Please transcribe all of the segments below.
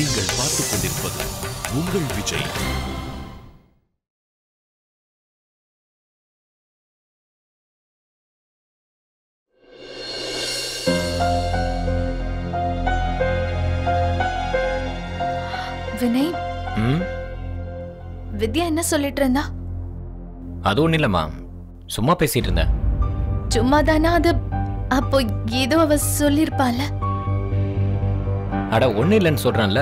நீங்கள் பார்த்துக் கொண்டிருப்பது உங்கள் விஜய். வினய்? வித்யா என்ன சொல்லிட்டு இருந்தா? அது ஒன்றும் இல்லைம்மா. சும்மா பேசிட்டு இருந்தேன். சும்மா தானா அது? அப்போ ஏதோ அவ சொல்லிருப்பால அட ஒன்றும் இல்லைன்னு சொல்கிறேன்ல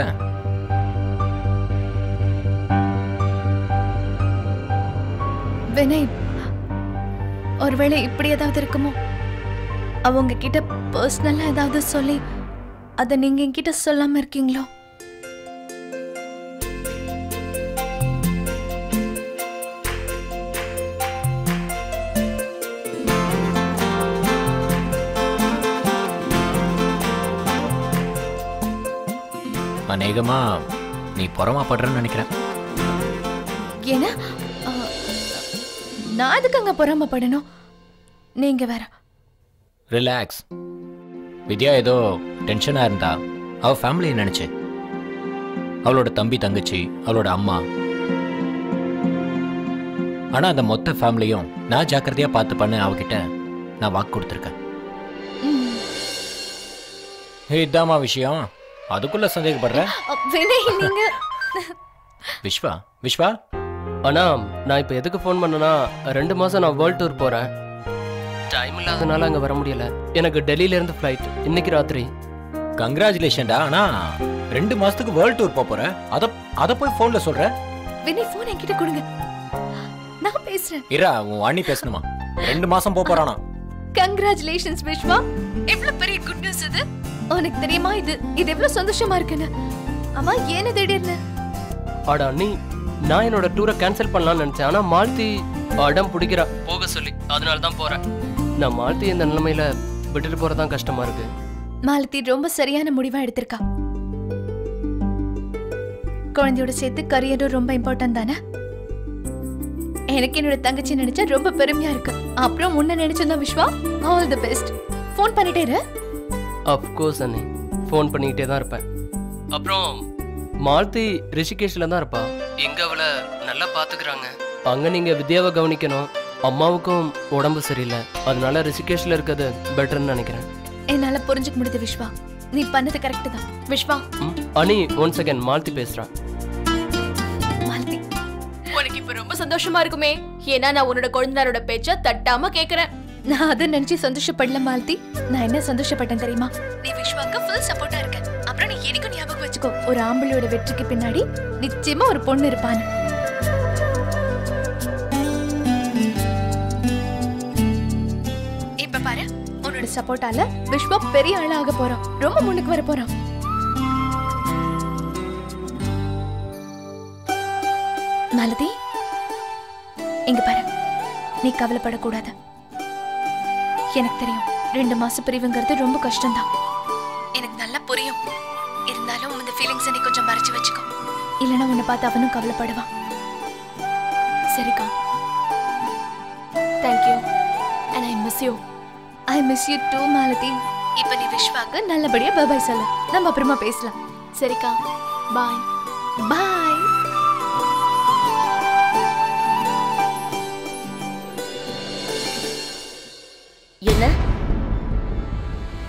வினய் ஒருவேளை இப்படி ஏதாவது இருக்குமோ? அவங்க கிட்ட பர்சனலா ஏதாவது சொல்லி அதை நீங்க என்கிட்ட சொல்லாம இருக்கீங்களோ? அநேகமா நீ புறமாப்படுறன்னு நினைக்கிறேன். ஏன்னா நான் அதுக்கு அங்க பொறாமப்படணும் நீங்க வேற. ரிலாக்ஸ் வித்யா ஏதோ டென்ஷனாக இருந்தா அவ ஃபேமிலியை நினச்சி. அவளோட தம்பி தங்கச்சி அவளோட அம்மா. ஆனால் அந்த மொத்த ஃபேமிலியும் நான் ஜாக்கிரதையாக பார்த்து பண்ண அவகிட்ட நான் வாக்கு கொடுத்துருக்கேன். இதாம்மா விஷயம். அதுக்குள்ள சந்தேகப்படுற? அ, வினய் நீங்க விஸ்வா விஸ்வா அண்ணா நான் இப்போ எதுக்கு ஃபோன் பண்ணேன்னா ரெண்டு மாதம் நான் வேர்ல்ட் டூர் போகிறேன் டைம் இல்லாதனால அங்கே வர முடியல. எனக்கு டெல்லியிலேருந்து ஃப்ளைட் இன்னைக்கு ராத்திரி. கங்க்ராச்சுலேஷன்டா ஆனா ரெண்டு மாசத்துக்கு வேர்ல்ட் டூர் போற. அத அத போய் போன்ல சொல்ற. வினய் போன் என்கிட்ட கொடுங்க. நான் பேசுறேன். இரா உன் அண்ணி பேசணுமா? ரெண்டு மாசம் போப் போறானா? கங்க்ராச்சுலேஷன்ஸ் விஷ்வா. எவ்வளவு பெரிய குட் நியூஸ் இது? உனக்கு தெரியுமா இது? இது எவ்வளவு சந்தோஷமா இருக்குன்னு? அம்மா ஏன்னு திடீர்னு? ஆடா அண்ணி நான் என்னோட டூரை கேன்சல் பண்ணலாம்னு நினச்சேன். ஆனால் மாலதி அடம் பிடிக்கிறா. போக சொல்லி. அதனால தான் போகிறேன் நான் மாலதி இந்த நிலைமையில விட்டுட்டு போகிறது தான் கஷ்டமாக இருக்கு. மாலதி ரொம்ப சரியான முடிவா எடுத்திருக்கா. குழந்தையோட சேர்த்து கரியரும் ரொம்ப இம்பார்ட்டன்ட் தானே? எனக்கு என்னோட தங்கச்சி நினைச்சா ரொம்ப பெருமையா இருக்கு. அப்புறம் உன்னை நினைச்சிருந்தா Vishwa all the best phone பண்ணிட்டே இரு. அப்கோர்ஸ் அண்ணி. ஃபோன் பண்ணிக்கிட்டே தான் இருப்பேன். அப்புறம் மாலதி ரிஷிகேஷில் தான் இருப்பா. எங்க அவளை நல்லா பார்த்துக்கிறாங்க அங்கே நீங்கள் வித்யாவை கவனிக்கணும். அம்மாவுக்கும் உடம்பு சரியில்லை. அதனால ரிஷிகேஷில் இருக்கிறது பெட்டர்னு நினைக்கிறேன். என்னால புரிஞ்சுக்க முடியுது விஸ்வா நீ பண்ணது கரெக்ட் தான். விஸ்வா அனி ஒன் செகண்ட் மாலதி பேசுறா. மாலதி உனக்கு இப்ப ரொம்ப சந்தோஷமா இருக்குமே. ஏன்னா நான் உன்னோட குழந்தையாரோட பேச்ச தட்டாம கேக்குறேன். நான் அதை நினைச்சு சந்தோஷப்படல மாலதி. நான் என்ன சந்தோஷப்பட்டேன் தெரியுமா? நீ விஸ்வாக்கு ஃபுல் சப்போர்ட்டா இருக்க. அப்புறம் நீ எனக்கும் ஞாபகம் வச்சுக்கோ. ஒரு ஆம்பளையோட வெற்றிக்கு பின்னாடி நிச்சயமா ஒரு பொண்ணு இருப்பான்னு. இப்ப பாரு உன்னோட சப்போர்ட்டால விஸ்வா பெரிய ஆளாக போறோம் ரொம்ப முன்னுக்கு வர போறோம் மாலதி இங்க பாரு. நீ கவலைப்படக்கூடாது. எனக்கு தெரியும். ரெண்டு மாசம் பிரிவுங்கிறது ரொம்ப கஷ்டம்தான். எனக்கு நல்லா புரியும். இருந்தாலும் இந்த ஃபீலிங்ஸை நீ கொஞ்சம் மறைச்சு வச்சுக்கோ. இல்லைன்னா உன்னை பார்த்து அவனும் கவலைப்படுவான். சரிக்கா thank you and I miss you I miss you too Malathi இப்போ நீ விஸ்வாக்கு நல்லபடியா பாய் சொல்லு. நம்ம அப்புறமா பேசலாம். சரிக்கா பாய் பாய்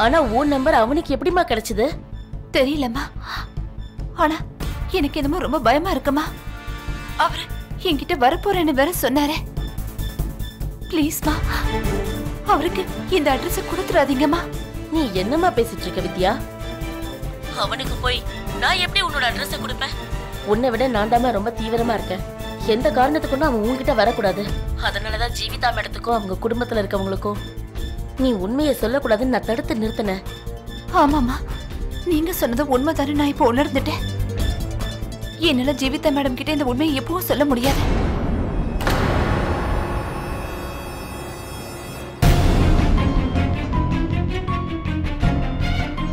ஆனா உன் நம்பர் அவனுக்கு எப்படிம்மா கிடைச்சது? தெரியலம்மா. ஆனா எனக்கு என்னமோ ரொம்ப பயமா இருக்குமா? அவரு என்கிட்ட வரப்போறேன்னு வேற சொன்னாரே. ப்ளீஸ்மா அவருக்கு இந்த அட்ரஸ் கொடுத்துறாதீங்கம்மா நீ என்னம்மா பேசிட்டு இருக்க வித்யா? அவனுக்கு போய் நான் எப்படி உன்னோட அட்ரஸ கொடுப்பேன்? உன்னை விட நான் தாம்மா ரொம்ப தீவிரமா இருக்கேன். எந்த காரணத்துக்கும் அவன் உன்கிட்ட வரக்கூடாது. அதனாலதான் ஜீவிதா மேடத்துக்கும் அவங்க குடும்பத்துல இருக்கவங்களுக்கும் நீ உண்மையை சொல்லக்கூடாதுன்னு நான் தடுத்து நிறுத்தினேன். ஆமாம்மா. நீங்க சொன்னது உண்மைதானே? நான் இப்போ உணர்ந்துட்டேன். என்னால ஜீவிதா மேடம் கிட்ட இந்த உண்மையை எப்பவும் சொல்ல முடியாது.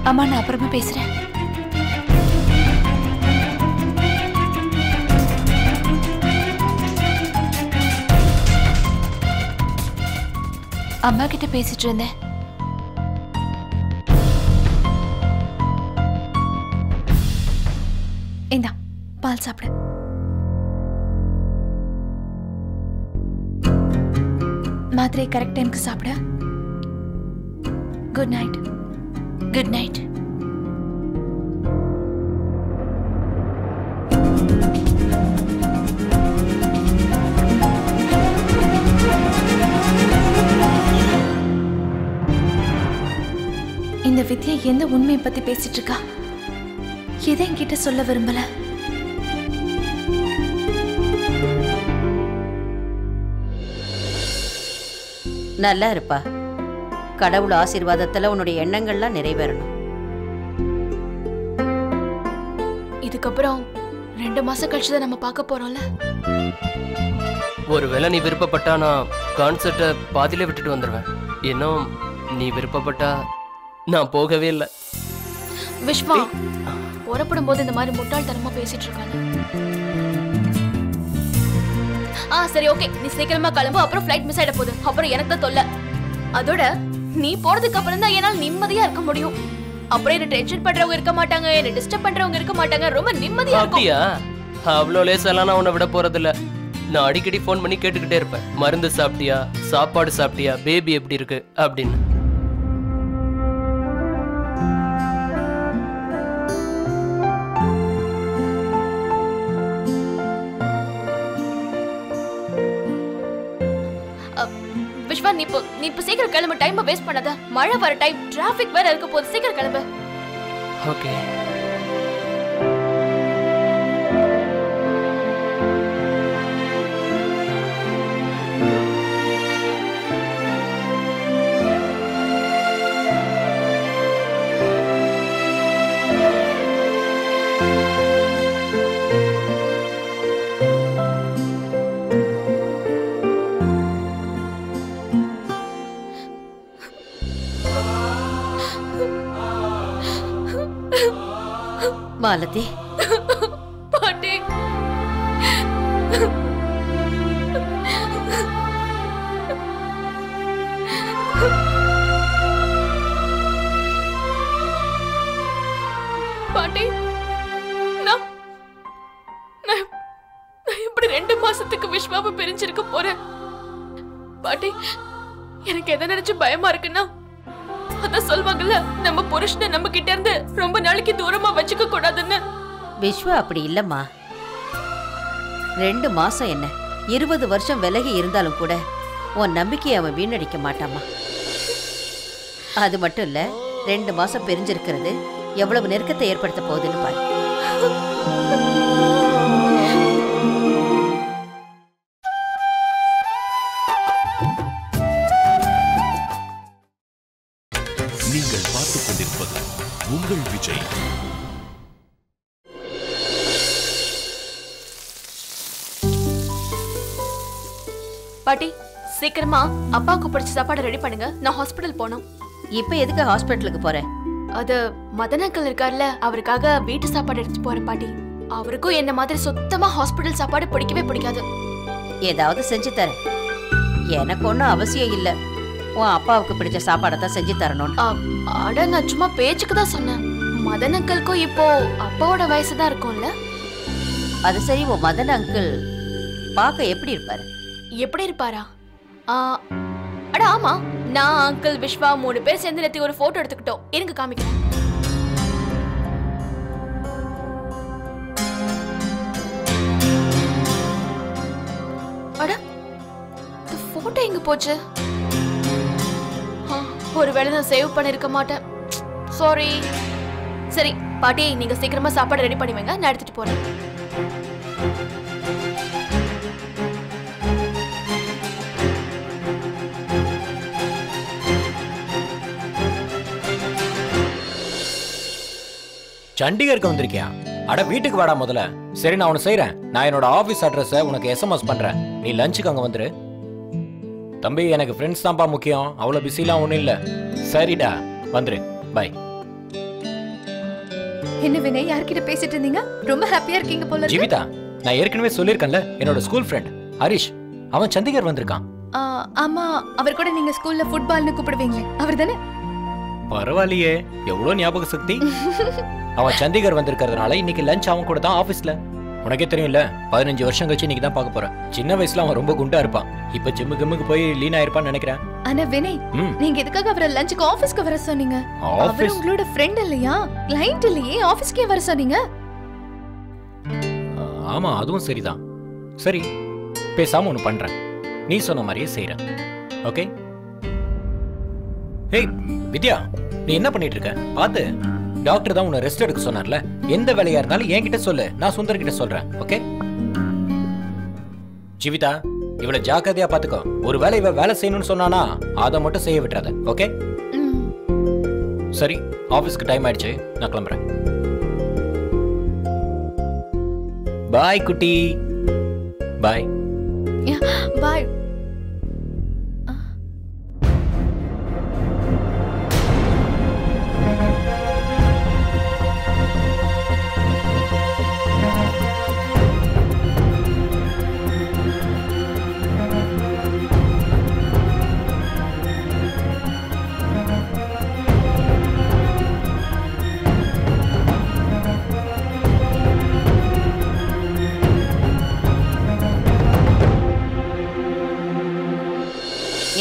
அம்மா நான் அப்புறமா பேசுறேன். அம்மா கிட்ட பேசிட்டு இருந்தேன். இந்தா பால் சாப்பிடு. மாத்திரை கரெக்ட் டைம்க்கு சாப்பிட. குட் நைட் குட் நைட் இந்த வித்யா எந்த உண்மையை பத்தி பேசிட்டு இருக்கா? எதை என்கிட்ட சொல்ல விரும்பல? நல்லா இருப்பா. கடவுள் ஆசீர்வாதத்துல உன்னுடைய எண்ணங்கள்லாம் நிறைவேறணும். இதுக்கப்புறம் ரெண்டு மாசம் கழிச்சு தான் நம்ம பார்க்க போறோம்ல? ஒருவேளை நீ விருப்பப்பட்டா நான் கான்சர்ட்டை பாதியிலே விட்டுட்டு வந்துடுவேன் இன்னும் நீ விருப்பப்பட்டா நான் போகவே இல்லை. விஸ்வா புறப்படும் போது இந்த மாதிரி முட்டாள்தனமா பேசிட்டு இருக்காங்க ஆ சரி ஓகே நீ சீக்கிரமா கிளம்பு அப்புறம் ஃப்ளைட் மிஸ் ஆயிட போகுது. அப்புறம் எனக்கு தான் தொல்லை. அதோட நீ போறதுக்கு அப்புறம் தான் என்னால் நிம்மதியா இருக்க முடியும். அப்புறம் என்ன டென்ஷன் பண்றவங்க இருக்க மாட்டாங்க என்ன டிஸ்டர்ப் பண்றவங்க இருக்க மாட்டாங்க ரொம்ப நிம்மதியா இருக்கும். அப்படியா அவ்வளோ லேசெல்லாம் நான் உன்னை விட போறதில்ல. நான் அடிக்கடி ஃபோன் பண்ணி கேட்டுக்கிட்டே இருப்பேன். மருந்து சாப்பிட்டியா? சாப்பாடு சாப்பிட்டியா? பேபி எப்படி இருக்கு? அப்படின்னு. விஸ்வா நீ இப்போ நீ இப்போ சீக்கிரம் கிளம்பு. டைம் வேஸ்ட் பண்ணாத. மழை வர டைம் டிராஃபிக் வேற இருக்க போகுது. சீக்கிரம் கிளம்பு. ஓகே மாலதி. பாட்டி. பாட்டி நான் நான் நான் எப்படி ரெண்டு மாசத்துக்கு விஸ்வாவை பிரிஞ்சிருக்க போறேன்? பாட்டி எனக்கு எதை நினைச்சு பயமா இருக்குன்னா அதான் சொல்வாங்கல்ல நம்ம புருஷனை நம்ம கிட்ட இருந்து ரொம்ப நாளைக்கு தூரமா வச்சுக்க கூடாதுன்னு. விஸ்வா அப்படி இல்லம்மா. ரெண்டு மாசம் என்ன? இருபது வருஷம் விலகி இருந்தாலும் கூட உன் நம்பிக்கையை அவன் வீணடிக்க மாட்டாமா அது மட்டும் இல்ல ரெண்டு மாசம் பிரிஞ்சிருக்கிறது எவ்வளவு நெருக்கத்தை ஏற்படுத்த போகுதுன்னு பாரு. சீக்கிரமா அப்பாவுக்கு பிடிச்ச சாப்பாடு ரெடி பண்ணுங்க. நான் ஹாஸ்பிடல் போகணும். இப்ப எதுக்கு ஹாஸ்பிட்டலுக்கு போற? அது மதன் அங்கிள் இருக்கார்ல அவருக்காக வீட்டு சாப்பாடு எடுத்துட்டு போறேன் பாட்டி. அவருக்கும் என்ன மாதிரி சுத்தமா ஹாஸ்பிடல் சாப்பாடு பிடிக்கவே பிடிக்காது. ஏதாவது செஞ்சு தரேன். எனக்கு ஒன்றும் அவசியம் இல்லை. உன் அப்பாவுக்கு பிடிச்ச சாப்பாடை தான் செஞ்சு தரணும்னு. அ, அட நான் சும்மா பேச்சுக்கு தான் சொன்னேன். மதன் அங்கிள்க்கும் இப்போ அப்பாவோட வயசு தான் இருக்கும்ல? அது சரி உன் மதன் அங்கிள் பார்க்க எப்படி இருப்பாரு? எப்படி இருப்பாரா? அட ஆமா. நான் அங்கிள் விஸ்வா மூணு பேர் சேர்ந்து நேத்து ஒரு போட்டோ எடுத்துக்கிட்டோம். இருங்க காமிக்கிறேன். அட இந்த போட்டோ எங்க போச்சு? ஒருவேளை நான் சேவ் பண்ணிருக்க மாட்டேன். சாரி சரி பாட்டி நீங்க சீக்கிரமா சாப்பாடு ரெடி பண்ணி வைங்க. நான் எடுத்துட்டு போறேன். சண்டிகருக்கு வந்திருக்கியா? அட வீட்டுக்கு வாடா முதல்ல. சரி நான் உனக்கு செய்றேன். நான் என்னோட ஆபீஸ் அட்ரஸை உனக்கு எஸ்எம்எஸ் பண்றேன். நீ லஞ்சுக்கு அங்க வந்துரு. தம்பி எனக்கு ஃப்ரெண்ட்ஸ் தான்ப்பா முக்கியம். அவ்வளோ பிஸிலாம் ஒன்றும் இல்லை. சரிடா வந்துரு. பை என்ன வினய் யார்கிட்ட பேசிட்டு இருந்தீங்க? ரொம்ப ஹாப்பியா இருக்கீங்க போல ஜீவிதா நான் ஏற்கனவே சொல்லியிருக்கேன்ல என்னோட ஸ்கூல் ஃப்ரெண்ட் ஹரிஷ் அவன் சண்டிகர் வந்திருக்கான். ஆமா அவர் கூட நீங்க ஸ்கூல்ல ஃபுட்பால்னு கூப்பிடுவீங்களே. அவர் தானே பரவாயில்லையே. எவ்வளோ ஞாபக சக்தி. அவன் சண்டிகர் வந்திருக்கிறதுனால இன்னைக்கு லஞ்ச் அவன் கூட தான் ஆபீஸ்ல உனக்கே தெரியும்ல பதினஞ்சு வருஷம் கழிச்சு இன்னைக்கு தான் பார்க்க போறேன். சின்ன வயசுல அவன் ரொம்ப குண்டா இருப்பான். இப்ப ஜிம்மு கிம்முக்கு போய் லீனா இருப்பான்னு நினைக்கிறேன். ஆனா வினய் நீங்க எதுக்காக அவரை லஞ்சுக்கு ஆபீஸ்க்கு வர சொன்னீங்க? அவர் உங்களோட ஃப்ரெண்ட் இல்லையா? கிளைண்ட் இல்லையே ஆபீஸ்க்கே வர சொன்னீங்க? ஆமா அதுவும் சரிதான். சரி பேசாம ஒன்று பண்றேன். நீ சொன்ன மாதிரியே செய்றேன். ஓகே ஏய் வித்யா நீ என்ன பண்ணிட்டு இருக்க? பாத்து. டாக்டர் தான் உன்னை ரெஸ்ட் எடுக்க சொன்னார்ல? எந்த வேலையா இருந்தாலும் என்கிட்ட சொல்லு. நான் சுந்தர் கிட்ட சொல்றேன். ஓகே? ஜீவிதா இவளை ஜாக்கிரதையா பாத்துக்கோ. ஒரு வேலை இவ வேலை செய்யணும்னு சொன்னானா அதை மட்டும் செய்ய விட்டுறாத. ஓகே? சரி ஆபீஸ்க்கு டைம் ஆயிடுச்சு. நான் கிளம்புறேன். பாய் குட்டி. பாய் பாய்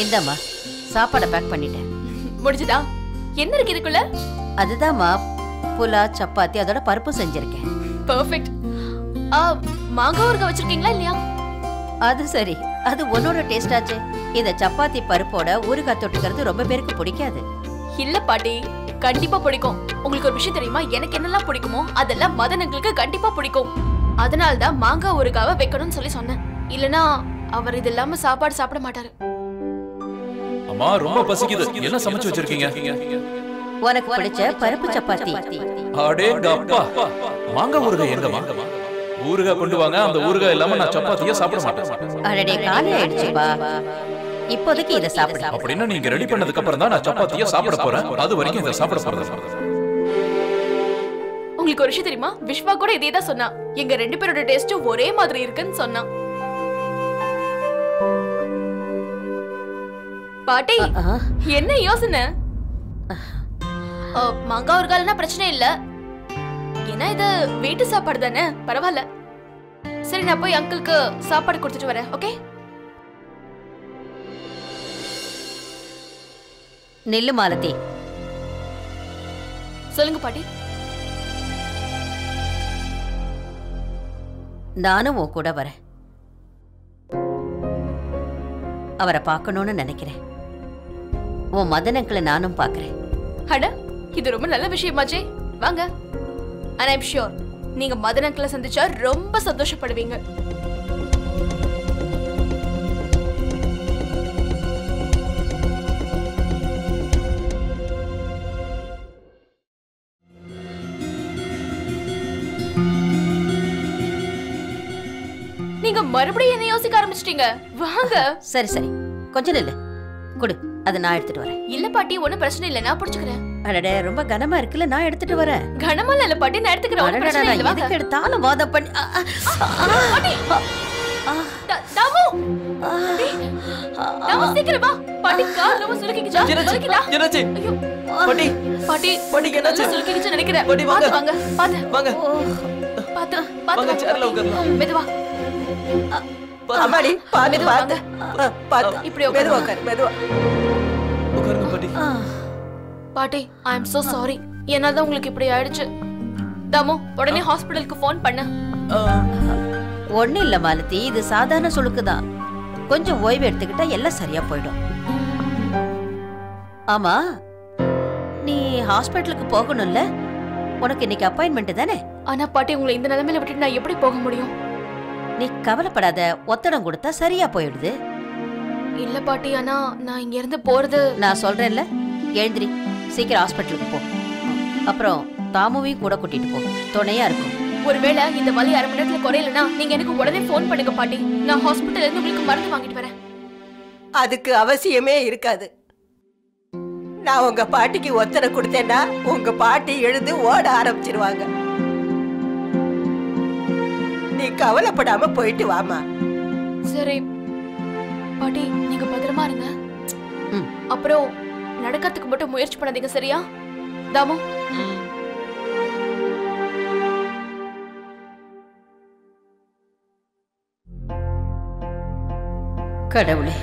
இந்தாம்மா சாப்பாடை பேக் பண்ணிட்டேன். முடிஞ்சுதா? என்ன இருக்கு இதுக்குள்ள? அதுதாம்மா புலா சப்பாத்தி அதோட பருப்பு செஞ்சிருக்கேன். பெர்ஃபெக்ட் ஆ மாங்காய் ஊறுகாய் வச்சிருக்கீங்களா இல்லையா? அது சரி. அது உன்னோட டேஸ்ட் ஆச்சு. இந்த சப்பாத்தி பருப்போட ஊறுகாய் தொட்டுக்கிறது ரொம்ப பேருக்கு பிடிக்காது. இல்ல பாட்டி கண்டிப்பா பிடிக்கும். உங்களுக்கு ஒரு விஷயம் தெரியுமா? எனக்கு என்னெல்லாம் பிடிக்குமோ அதெல்லாம் மதனங்களுக்கு கண்டிப்பா பிடிக்கும். அதனால தான் மாங்காய் ஊறுகாவை வைக்கணும்னு சொல்லி சொன்னேன். இல்லனா அவர் இது இல்லாம சாப்பாடு சாப்பிட மாட்டாரு. அம்மா ரொம்ப பசிக்குது. என்ன சமைச்சு வச்சிருக்கீங்க? உனக்கு பிடிச்ச பருப்பு சப்பாத்தி. அடேங்க அப்பா மாங்காய் ஊறுகாய் எங்கம்மா? ஊறுகாய் கொண்டு வாங்க. அந்த ஊறுகாய் இல்லாம நான் சப்பாத்தியே சாப்பிட மாட்டேன். அடடே காலி ஆயிடுச்சுப்பா இப்போதைக்கு இதை சாப்பிடு. அப்படின்னா நீங்க ரெடி பண்ணதுக்கு அப்புறம் தான் நான் சப்பாத்தியே சாப்பிட போறேன். அது வரைக்கும் இதை சாப்பிட போறது உங்களுக்கு ஒரு விஷயம் தெரியுமா? விஸ்வா கூட இதே தான் சொன்னா. எங்க ரெண்டு பேரோட டேஸ்டும் ஒரே மாதிரி இருக்குன்னு சொன்னான். பாட்டி என்ன யோசனை? அ, மாங்காய் ஊறுகாய்னா பிரச்சனை இல்ல. ஏன்னா இது வீட்டு சாப்பாடு தானே? பரவாயில்ல. சரி நான் போய் அங்கிளுக்கு சாப்பாடு கொடுத்துட்டு வரேன் ஓகே? நெல்லு மாலதி. சொல்லுங்க பாட்டி. நானும் உன் கூட வரேன். அவரை பார்க்கணும்னு நினைக்கிறேன். உன் மதனங்களை நானும் பார்க்கறேன். அட இது ரொம்ப நல்ல விஷயமாச்சே வாங்க. அண்ட் ஐம் ஷியோர் நீங்க மதன் அங்கிளை சந்திச்சா ரொம்ப சந்தோஷப்படுவீங்க. நீங்க மறுபடியும் என்ன யோசிக்க ஆரம்பிச்சிட்டீங்க. வாங்க. சரி சரி. கொஞ்சம் கொடு அதை நான் எடுத்துட்டு வரேன். இல்ல பாட்டி ஒண்ணும் பிரச்சனை இல்ல. நான் புடிச்சுக்கிறேன். அடடே ரொம்ப கனமா இருக்குல்ல நான் எடுத்துட்டு வரேன். கனமல்ல இல்ல பாட்டி நான் எடுத்துக்கிறேன். அடடடா, பிரச்சனை இல்ல. எதுக்கு எடுத்தாலும் வாதம் பண்ணி த- தாமு தாமு சீக்கிரம் வா. பாட்டி கால் ரொம்ப சுருக்கிக்கிச்சா? சுருக்கிதா என்னாச்சு? ஐயோ. பாட்டி. பாட்டி பாட்டிக்கு என்னாச்சு? சுருக்கிக்கிச்சு நினைக்கிறேன். பாட்டி, வாங்க. வாங்க. பாத்து. வாங்க. பாத்து வாங்க பாத்து. சேர்ல உட்காரலாம் மெதுவா. அம்மாடி பாத்து. பாத்து. பாத்து இப்படி மெதுவா. உட்காரு மெதுவா. உட்காருங்க பாட்டி. பாட்டி ஐ அம் சோ சாரி என்னால உங்களுக்கு இப்படி ஆயிடுச்சு. தாமு உடனே ஹாஸ்பிடலுக்கு ஃபோன் பண்ணு. ஒண்ணும் இல்ல மாலதி. இது சாதாரண சுளுக்குதான் கொஞ்சம் ஓய்வு எடுத்துக்கிட்டா எல்லாம் சரியா போயிடும். ஆமா நீ ஹாஸ்பிட்டலுக்கு போகணும்ல? உனக்கு இன்னைக்கு அப்பாயின்மெண்ட் தானே? ஆனா பாட்டி உங்களை இந்த நிலைமையில விட்டுட்டு நான் எப்படி போக முடியும்? நீ கவலைப்படாத ஒத்தடம் கொடுத்தா சரியா போயிடுது. இல்ல பாட்டி ஆனா நான் இங்க இருந்து போறது நான் சொல்றேன்ல எழுந்திரி. சீக்கிரம் ஹாஸ்பிட்டலுக்கு போ. அப்புறம் தாமுவையும் கூட கூட்டிட்டு போ. துணையா இருக்கும். ஒருவேளை இந்த வலி அரை மணி நேரத்துல குறையலனா நீங்க எனக்கு உடனே ஃபோன் பண்ணுங்க பாட்டி. நான் ஹாஸ்பிட்டல்ல இருந்து உங்களுக்கு மருந்து வாங்கிட்டு வரேன். அதுக்கு அவசியமே இருக்காது. நான் உங்க பாட்டிக்கு ஒத்தனை கொடுத்தேன்னா உங்க பாட்டி எழுந்து ஓட ஆரம்பிச்சிருவாங்க. நீ கவலைப்படாம போயிட்டு வாமா சரி பாட்டி நீங்க பத்திரமா இருங்க. அப்புறம் நடக்கிறதுக்கு மட்டும் முயற்சி பண்ணாதீங்க சரியா? தாமு. கடவுளே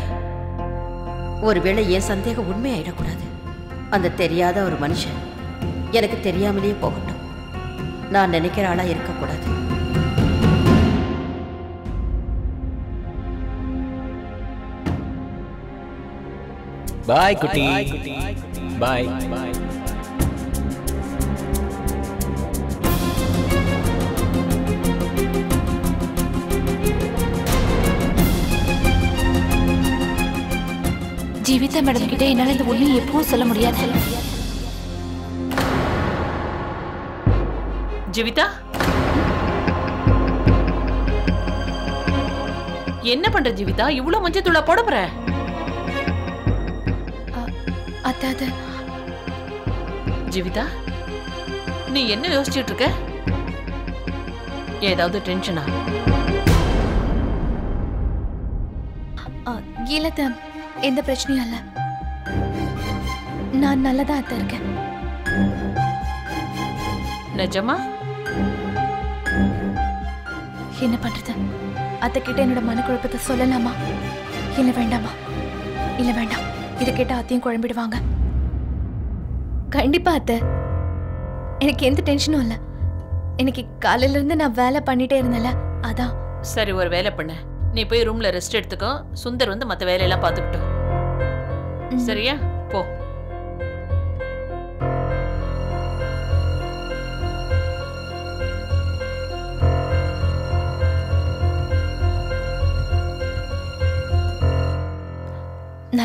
ஒருவேளை என் சந்தேகம் உண்மையாயிடக்கூடாது. அந்த தெரியாத ஒரு மனுஷன் எனக்கு தெரியாமலேயே போகட்டும். நான் நினைக்கிற ஆளா இருக்கக்கூடாது. பாய் குட்டி பாய் ஜீவிதா மேடம் கிட்ட என்னால இந்த உண்மையை எப்பவும் சொல்ல முடியாது. ஜீவிதா? என்ன பண்ற ஜீவிதா? இவ்ளோ மஞ்சள் தூளா போட போற? அத்தை அது ஜீவிதா நீ என்ன யோசிச்சுட்டு இருக்க ஏதாவது டென்ஷனா? ஆ, இல்ல அத்தை, எந்த பிரச்சனையும் இல்ல. நான் நல்லதா அத்தை இருக்கேன். நிஜமா? என்ன பண்றது? அத்தை கிட்ட என்னோட மனக்குழப்பத்தை சொல்லலாமா? இல்ல வேண்டாமா? இல்ல வேண்டாம். இதை கேட்டா அத்தையும் குழம்பிடுவாங்க. கண்டிப்பா அத்தை. எனக்கு எந்த டென்ஷனும் இல்ல. எனக்கு காலையில இருந்து நான் வேலை பண்ணிட்டே இருந்தேன்ல அதான். சரி ஒரு வேலை பண்ண. நீ போய் ரூம்ல ரெஸ்ட் எடுத்துக்கோ. சுந்தர் வந்து மத்த வேலையெல்லாம் பார்த்துக்கிட்டோம். சரியா?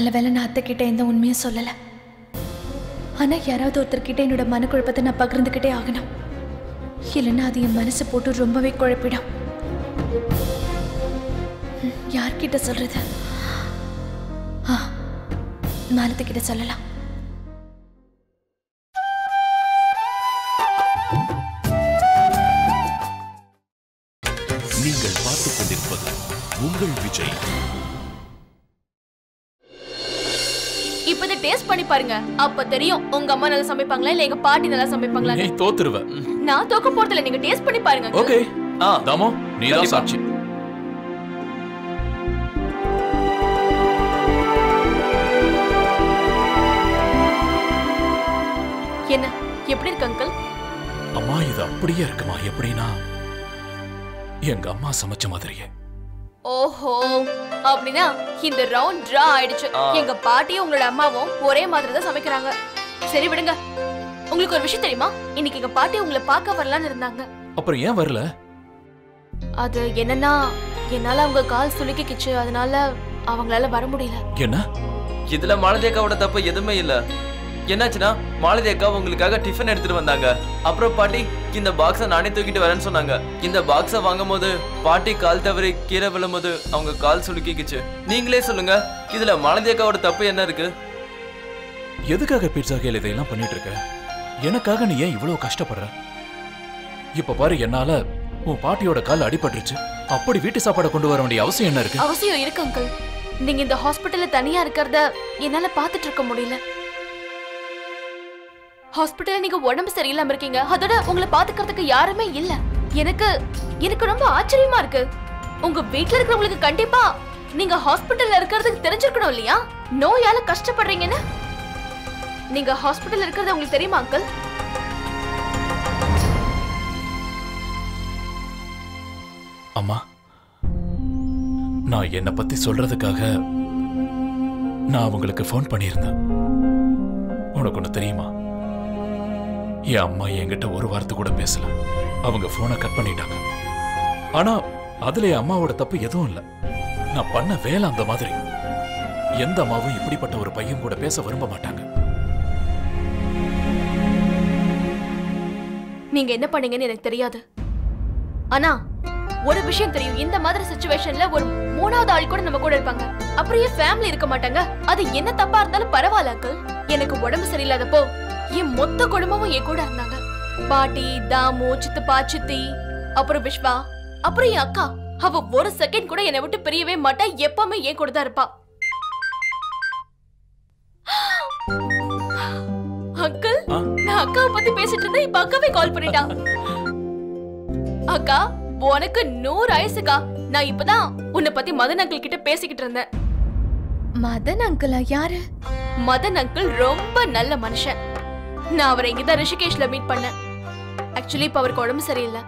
நல்ல வேலை நான் அத்தை கிட்ட எந்த உண்மையும் சொல்லல. ஆனா யாராவது ஒருத்தர் கிட்ட என்னோட மனக்குழப்பத்தை நான் பகிர்ந்துக்கிட்டே ஆகணும். இல்லைன்னா அது என் மனசை போட்டு ரொம்பவே குழப்பிடும். யார்கிட்ட சொல்றது? ஆ மாலத்து சொல்லலாம். நீங்கள் பார்த்துக் கொண்டிருப்பது உங்கள் விஜய். டேஸ்ட் பண்ணி பாருங்க. அப்ப தெரியும் உங்க அம்மா நல்லா சமைப்பாங்களா இல்ல எங்க பாட்டி நல்லா சமைப்பாங்களா? நீ தோத்துருவ. நான் தோக்க போறதில்ல நீங்க டேஸ்ட் பண்ணி பாருங்க. ஓகே. ஆ தாமோ நீ தான். சாட்சி. என்ன எப்படி இருக்கு அங்கிள் அம்மா இது அப்படியே இருக்குமா? எப்படின்னா எங்க அம்மா சமைச்ச மாதிரியே. ஓஹோ அப்படின்னா இந்த ரவுண்ட் டிரா ஆயிடுச்சு. எங்க பாட்டியும் உங்களோட அம்மாவும் ஒரே மாதிரி தான் சமைக்கிறாங்க. சரி விடுங்க. உங்களுக்கு ஒரு விஷயம் தெரியுமா? இன்னைக்கு எங்க பாட்டி உங்களை பார்க்க வரலாம்னு இருந்தாங்க. அப்புறம் ஏன் வரல? அது என்னன்னா என்னால அவங்க கால் சுலுக்கிக்கிச்சு அதனால அவங்களால வர முடியல. என்ன? இதுல மாலதி அக்காவோட தப்பு எதுவுமே இல்ல. என்னாச்சுன்னா மாலதி அக்கா உங்களுக்காக டிஃபன் எடுத்துட்டு வந்தாங்க. அப்புறம் பாட்டி இந்த பாக்ஸை நானே தூக்கிட்டு வரேன்னு சொன்னாங்க. இந்த பாக்ஸை வாங்கும் போது பாட்டி கால் தவறி கீழே விழும்போது அவங்க கால் சுலுக்கிக்குச்சு நீங்களே சொல்லுங்க இதுல மாலதி அக்காவோட தப்பு என்ன இருக்கு? எதுக்காக பீட்சா கேள் இதையெல்லாம் பண்ணிட்டு இருக்க? எனக்காக நீ ஏன் இவ்வளவு கஷ்டப்படுற? இப்ப பாரு என்னால உன் பாட்டியோட கால் அடிபட்டுருச்சு. அப்படி வீட்டு சாப்பாடை கொண்டு வர வேண்டிய அவசியம் என்ன இருக்கு? அவசியம் இருக்கு அங்கிள் நீங்க இந்த ஹாஸ்பிட்டல்ல தனியா இருக்கிறத என்னால பாத்துட்டு இருக்க முடியல. ஹாஸ்பிட்டல்ல நீங்க உடம்பு சரியில்லாம இருக்கீங்க. அதோட உங்களை பாத்துக்கிறதுக்கு யாருமே இல்ல. எனக்கு எனக்கு ரொம்ப ஆச்சரியமா இருக்கு. உங்க வீட்ல இருக்கிறவங்களுக்கு கண்டிப்பா நீங்க ஹாஸ்பிட்டல்ல இருக்கிறதுக்கு தெரிஞ்சிருக்கணும் இல்லையா? நோயால கஷ்டப்படுறீங்கன்னு? நீங்க ஹாஸ்பிட்டல்ல இருக்கிறது உங்களுக்கு தெரியுமா அங்கிள் அம்மா நான் என்னை பத்தி சொல்றதுக்காக நான் உங்களுக்கு ஃபோன் பண்ணியிருந்தேன். உனக்கு ஒன்று தெரியுமா? என் அம்மா என்கிட்ட ஒரு வார்த்தை கூட பேசல. அவங்க போனை கட் பண்ணிட்டாங்க. ஆனா அதுல என் அம்மாவோட தப்பு எதுவும் இல்ல. நான் பண்ண வேலை அந்த மாதிரி. எந்த அம்மாவும் இப்படிப்பட்ட ஒரு பையன் கூட பேச விரும்ப மாட்டாங்க. நீங்க என்ன பண்ணீங்கன்னு எனக்கு தெரியாது. ஆனா ஒரு விஷயம் தெரியும். இந்த மாதிரி சுச்சுவேஷன்ல ஒரு மூணாவது ஆள் கூட நம்ம கூட இருப்பாங்க. அப்புறம் ஏன் ஃபேமிலி இருக்க மாட்டாங்க. அது என்ன தப்பா இருந்தாலும் பரவாயில்ல அங்கிள் எனக்கு உடம்பு சரியில்லாதப்போ என் மொத்த குடும்பமும் என் கூட இருந்தாங்க. பாட்டி தாமு சித்தப்பா சித்தி அப்புறம் விஸ்வா அப்புறம் என் அக்கா. அவ ஒரு செகண்ட் கூட என்னை விட்டு பிரியவே மாட்டா. எப்பவுமே என் கூட தான் இருப்பா. அங்கிள்? நான் அக்காவை பத்தி பேசிட்டு இருந்தேன். இப்ப அக்காவே கால் பண்ணிட்டா. அக்கா உனக்கு நூறு வயசுக்கா நான் இப்பதான் உன்னை பத்தி மதன் அங்கிள் கிட்ட பேசிக்கிட்டு இருந்தேன். மதன் அங்கிளா யாரு? மதன் அங்கிள் ரொம்ப நல்ல மனுஷன். நான் அவரை இங்கதான் ரிஷிகேஷ்ல மீட் பண்ணேன். ஆக்சுவலி இப்ப அவருக்கு உடம்பு சரியில்லை.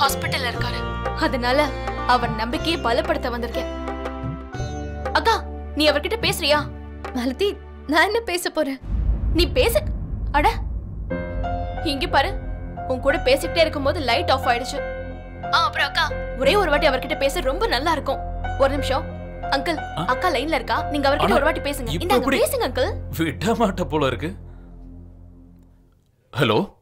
ஹாஸ்பிட்டல்ல இருக்காரு. அதனால அவர் நம்பிக்கையை பலப்படுத்த வந்திருக்கேன். அக்கா நீ அவர்கிட்ட பேசுறியா? மாலதி நான் என்ன பேச போறேன்? நீ பேச அட. இங்க பாரு உன் கூட பேசிக்கிட்டே இருக்கும்போது லைட் ஆஃப் ஆயிடுச்சு. ஆ அப்புறம் அக்கா. ஒரே ஒரு வாட்டி அவர்கிட்ட பேச ரொம்ப நல்லா இருக்கும். ஒரு நிமிஷம். அங்கிள்? அக்கா லைன்ல இருக்கா? நீங்க அவர்கிட்ட ஒரு வாட்டி பேசுங்க. இந்தாங்க? பேசுங்க அங்கிள் விட மாட்ட போல இருக்கு. Hello?